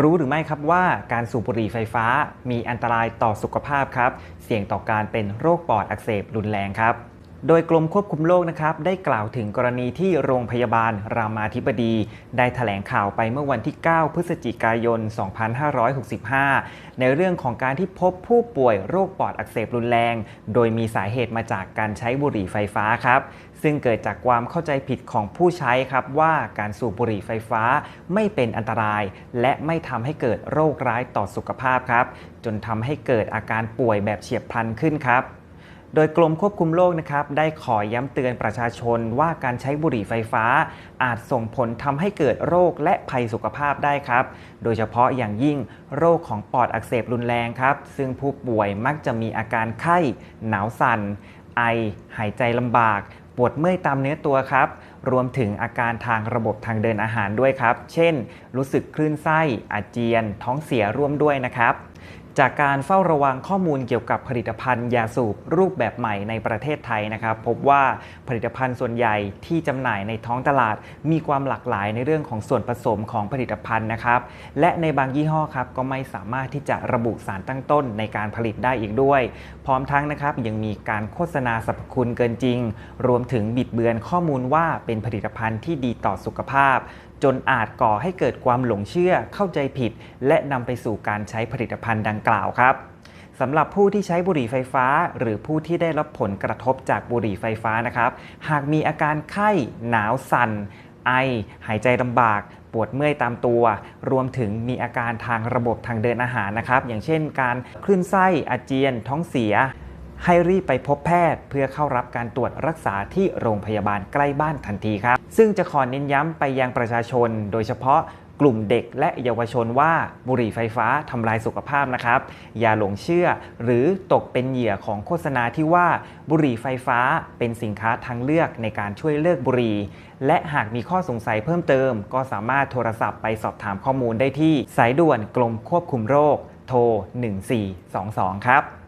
รู้หรือไม่ครับว่าการสูบบุหรี่ไฟฟ้ามีอันตรายต่อสุขภาพครับ เสี่ยงต่อการเป็นโรคปอดอักเสบรุนแรงครับ โดยกรมควบคุมโรคนะครับได้กล่าวถึงกรณีที่โรงพยาบาลรามาธิบดี ได้แถลงข่าวไปเมื่อวันที่ 9 พฤศจิกายน 2565 ในเรื่องของการที่พบผู้ป่วยโรคปอดอักเสบรุนแรง โดยมีสาเหตุมาจากการใช้บุหรี่ไฟฟ้าครับ ซึ่งเกิดจากความเข้าใจผิดของผู้ใช้ครับว่าการสูบบุหรี่ไฟฟ้าไม่เป็นอันตราย และไม่ทำให้เกิดโรคร้ายต่อสุขภาพครับ จนทำให้เกิดอาการป่วยแบบเฉียบพลันขึ้นครับ โดยกรมควบคุมโรคนะครับได้ขอย้ำเตือนประชาชนว่าการใช้บุหรี่ไฟฟ้า อาจส่งผลทำให้เกิดโรคและภัยสุขภาพได้ครับ โดยเฉพาะอย่างยิ่งโรคของปอดอักเสบรุนแรงครับ ซึ่งผู้ป่วยมักจะมีอาการไข้ หนาวสั่น ไอ หายใจลำบาก ปวดเมื่อยตามเนื้อตัวครับ รวมถึงอาการทางระบบทางเดินอาหารด้วยครับ เช่น รู้สึกคลื่นไส้ อาเจียน ท้องเสียร่วมด้วยนะครับ จากการเฝ้าระวังข้อมูลเกี่ยวกับผลิตภัณฑ์ยาสูบรูปแบบใหม่ในประเทศไทยนะครับ พบว่าผลิตภัณฑ์ส่วนใหญ่ที่จำหน่ายในท้องตลาด มีความหลากหลายในเรื่องของส่วนผสมของผลิตภัณฑ์นะครับ และในบางยี่ห้อครับก็ไม่สามารถที่จะระบุสารตั้งต้นในการผลิตได้อีกด้วย พร้อมทั้งนะครับยังมีการโฆษณาสรรพคุณเกินจริง รวมถึงบิดเบือนข้อมูลว่าเป็นผลิตภัณฑ์ที่ดีต่อสุขภาพ จนอาจก่อให้เกิดความหลงเชื่อเข้าใจผิด และนำไปสู่การใช้ผลิตภัณฑ์ดังกล่าวครับสำหรับผู้ที่ใช้บุหรี่ไฟฟ้า หรือผู้ที่ได้รับผลกระทบจากบุหรี่ไฟฟ้านะครับ หากมีอาการไข้ หนาวสั่น ไอ หายใจลำบาก ปวดเมื่อยตามตัว รวมถึงมีอาการทางระบบทางเดินอาหารนะครับ อย่างเช่นการคลื่นไส้ อาเจียน ท้องเสีย ให้รีบไปพบแพทย์ เพื่อเข้ารับการตรวจรักษาที่โรงพยาบาลใกล้บ้านทันทีครับ ซึ่งจะขอเน้นย้ำไปยังประชาชน โดยเฉพาะกลุ่มเด็กและเยาวชนว่าบุหรี่ไฟฟ้าทำลายสุขภาพนะครับ อย่าหลงเชื่อหรือตกเป็นเหยื่อของโฆษณาที่ว่าบุหรี่ไฟฟ้าเป็นสินค้าทางเลือกในการช่วยเลิกบุหรี่ และหากมีข้อสงสัยเพิ่มเติม ก็สามารถโทรศัพท์ไปสอบถามข้อมูลได้ที่สายด่วนกรมควบคุมโรค โทร 1422 ครับ